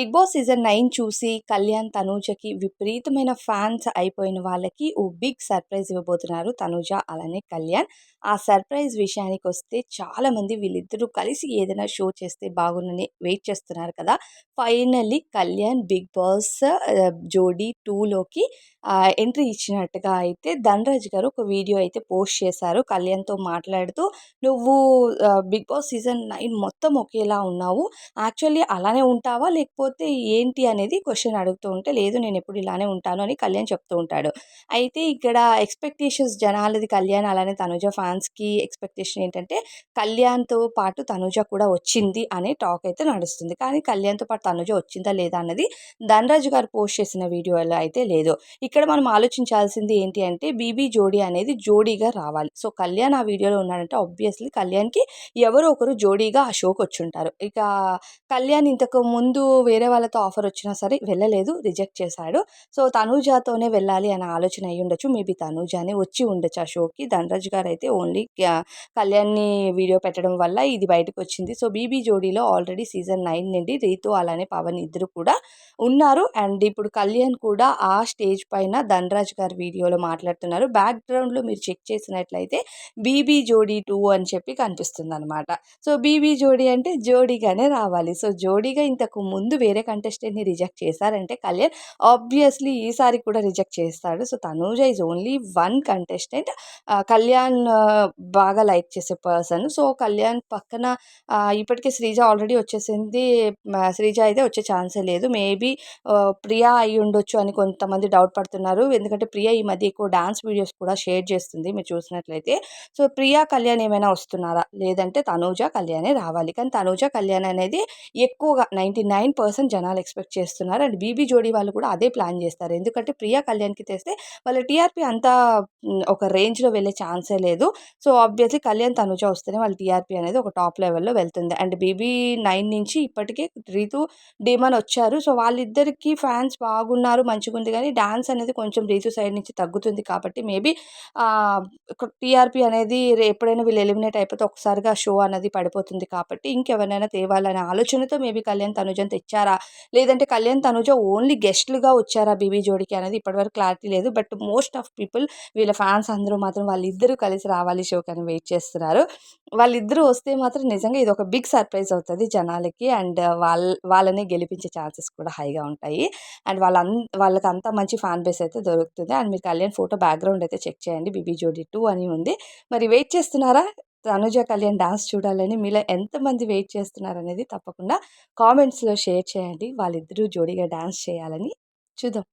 Big boss season nine చూసి కళ్యాణ్ తనూజకి విపరీతమైన fans అయిపోయిన వాళ్ళకి ఓ బిగ్ సర్ప్రైజ్ ఇవ్వబోతున్నారు తనూజ అలానే కళ్యాణ్. ఆ సర్ప్రైజ్ విషయానికి వస్తే చాలామంది వీళ్ళిద్దరూ కలిసి ఏదైనా షో చేస్తే బాగుందని వెయిట్ చేస్తున్నారు కదా. ఫైనల్లీ కళ్యాణ్ బిగ్ బాస్ జోడీ టూలోకి ఎంట్రీ ఇచ్చినట్టుగా అయితే ధనరాజ్ గారు ఒక వీడియో అయితే పోస్ట్ చేశారు. కళ్యాణ్తో మాట్లాడుతూ నువ్వు బిగ్ బాస్ సీజన్ నైన్ మొత్తం ఒకేలా ఉన్నావు. యాక్చువల్లీ అలానే ఉంటావా? లేకపోతే ఏంటి అనేది క్వశ్చన్ అడుగుతూ ఉంటే లేదు నేను ఎప్పుడు ఇలానే ఉంటాను అని కళ్యాణ్ చెప్తూ ఉంటాడు. అయితే ఇక్కడ ఎక్స్పెక్టేషన్స్ జనాలది కళ్యాణ్ అలానే తనుజ ఫ్యాన్స్కి ఎక్స్పెక్టేషన్ ఏంటంటే కళ్యాణ్తో పాటు తనుజ కూడా వచ్చింది అనే టాక్ అయితే నడుస్తుంది. కానీ కళ్యాణ్తో పాటు తనుజ వచ్చిందా లేదా అన్నది ధనరాజు గారు పోస్ట్ చేసిన వీడియోలో అయితే లేదు. ఇక్కడ మనం ఆలోచించాల్సింది ఏంటి అంటే బీబీ జోడీ అనేది జోడీగా రావాలి. సో కళ్యాణ్ ఆ వీడియోలో ఉన్నాడంటే ఆబ్వియస్లీ కళ్యాణ్కి ఎవరో ఒకరు జోడీగా ఆ షోకి వచ్చి ఉంటారు. ఇక కళ్యాణ్ ఇంతకు ముందు వేరే వాళ్ళతో ఆఫర్ వచ్చినా సరే వెళ్ళలేదు రిజెక్ట్ చేశాడు. సో తనూజాతోనే వెళ్ళాలి అనే ఆలోచన అయ్యి ఉండొచ్చు. మేబీ తనూజానే వచ్చి ఉండొచ్చు ఆ షోకి. ధనరాజ్ గారు అయితే ఓన్లీ కళ్యాణ్ని వీడియో పెట్టడం వల్ల ఇది బయటకు వచ్చింది. సో బీబీ జోడీలో ఆల్రెడీ సీజన్ నైన్ నుండి రీతు అలానే పవన్ ఇద్దరు కూడా ఉన్నారు. అండ్ ఇప్పుడు కళ్యాణ్ కూడా ఆ స్టేజ్ పైన ధనరాజ్ గారి వీడియోలో మాట్లాడుతున్నారు. బ్యాక్గ్రౌండ్లో మీరు చెక్ చేసినట్లయితే బీబీ జోడీ టూ అని చెప్పి కనిపిస్తుంది అనమాట సో బీబీ జోడీ అంటే జోడీగానే రావాలి. సో జోడీగా ఇంతకు ముందు వేరే కంటెస్టెంట్ని రిజెక్ట్ చేశారంటే కళ్యాణ్ ఆబ్వియస్లీ ఈసారి కూడా రిజెక్ట్ చేస్తాడు. So Tanuja is only one contestant. Kalyan బాగా లైక్ చేసే పర్సన్. సో కళ్యాణ్ పక్కన ఇప్పటికే శ్రీజ ఆల్రెడీ వచ్చేసింది. శ్రీజ అయితే వచ్చే ఛాన్సే లేదు. మేబీ ప్రియా అయి ఉండొచ్చు అని కొంతమంది డౌట్ పడుతున్నారు. ఎందుకంటే ప్రియా ఈ మధ్య ఎక్కువ డాన్స్ వీడియోస్ కూడా షేర్ చేస్తుంది మీరు చూసినట్లయితే. సో ప్రియా కళ్యాణ్ ఏమైనా వస్తున్నారా? లేదంటే తనూజ కళ్యాణే రావాలి. కానీ తనూజ కళ్యాణ్ అనేది ఎక్కువగా నైంటీ నైన్ పర్సెంట్ జనాలు ఎక్స్పెక్ట్ చేస్తున్నారు. అండ్ బీబీ జోడీ వాళ్ళు కూడా అదే ప్లాన్ చేస్తారు. ఎందుకంటే ప్రియా కళ్యాణ్కి తెస్తే వాళ్ళ టీఆర్పీ అంతా ఒక రేంజ్లో వెళ్ళే ఛాన్సే లేదు. సో ఆబ్వియస్లీ కళ్యాణ్ తనుజ వస్తేనే వాళ్ళ టీఆర్పీ అనేది ఒక టాప్ లెవెల్లో వెళ్తుంది. అండ్ బీబీ నైన్ నుంచి ఇప్పటికే రీతు డీమన్ వచ్చారు. సో వాళ్ళిద్దరికి ఫ్యాన్స్ బాగున్నారు మంచిగా ఉంది. కానీ డ్యాన్స్ అనేది కొంచెం రీతు సైడ్ నుంచి తగ్గుతుంది కాబట్టి మేబీ టీఆర్పీ అనేది ఎప్పుడైనా వీళ్ళు ఎలిమినేట్ అయిపోతే ఒకసారిగా షో అనేది పడిపోతుంది కాబట్టి ఇంకెవరినైనా తేవాలనే ఆలోచనతో మేబీ కళ్యాణ్ తనుజని తెచ్చారు. లేదంటే కళ్యాణ్ తనుజ ఓన్లీ గెస్ట్లుగా వచ్చారా బీబీ జోడికి అనేది ఇప్పటివరకు క్లారిటీ లేదు. బట్ మోస్ట్ ఆఫ్ పీపుల్ వీళ్ళ ఫ్యాన్స్ అందరూ మాత్రం వాళ్ళిద్దరూ కలిసి రావాలి షోకి అని వెయిట్ చేస్తున్నారు. వాళ్ళిద్దరూ వస్తే మాత్రం నిజంగా ఇది ఒక బిగ్ సర్ప్రైజ్ అవుతుంది జనాలకి అండ్ వాళ్ళ వాళ్ళని గెలిపించే ఛాన్సెస్ కూడా హైగా ఉంటాయి. అండ్ వాళ్ళ వాళ్ళకి అంత మంచి ఫ్యాన్ బేస్ అయితే దొరుకుతుంది. అండ్ మీరు కళ్యాణ్ ఫోటో బ్యాక్గ్రౌండ్ అయితే చెక్ చేయండి. బీబీ జోడి టూ అని ఉంది. మరి వెయిట్ చేస్తున్నారా? తనుజ కళ్యాణ్ డాన్స్ చూడాలని మీలో ఎంతమంది వెయిట్ చేస్తున్నారు అనేది తప్పకుండా కామెంట్స్లో షేర్ చేయండి. వాళ్ళిద్దరూ జోడీగా డాన్స్ చేయాలని చూద్దాం.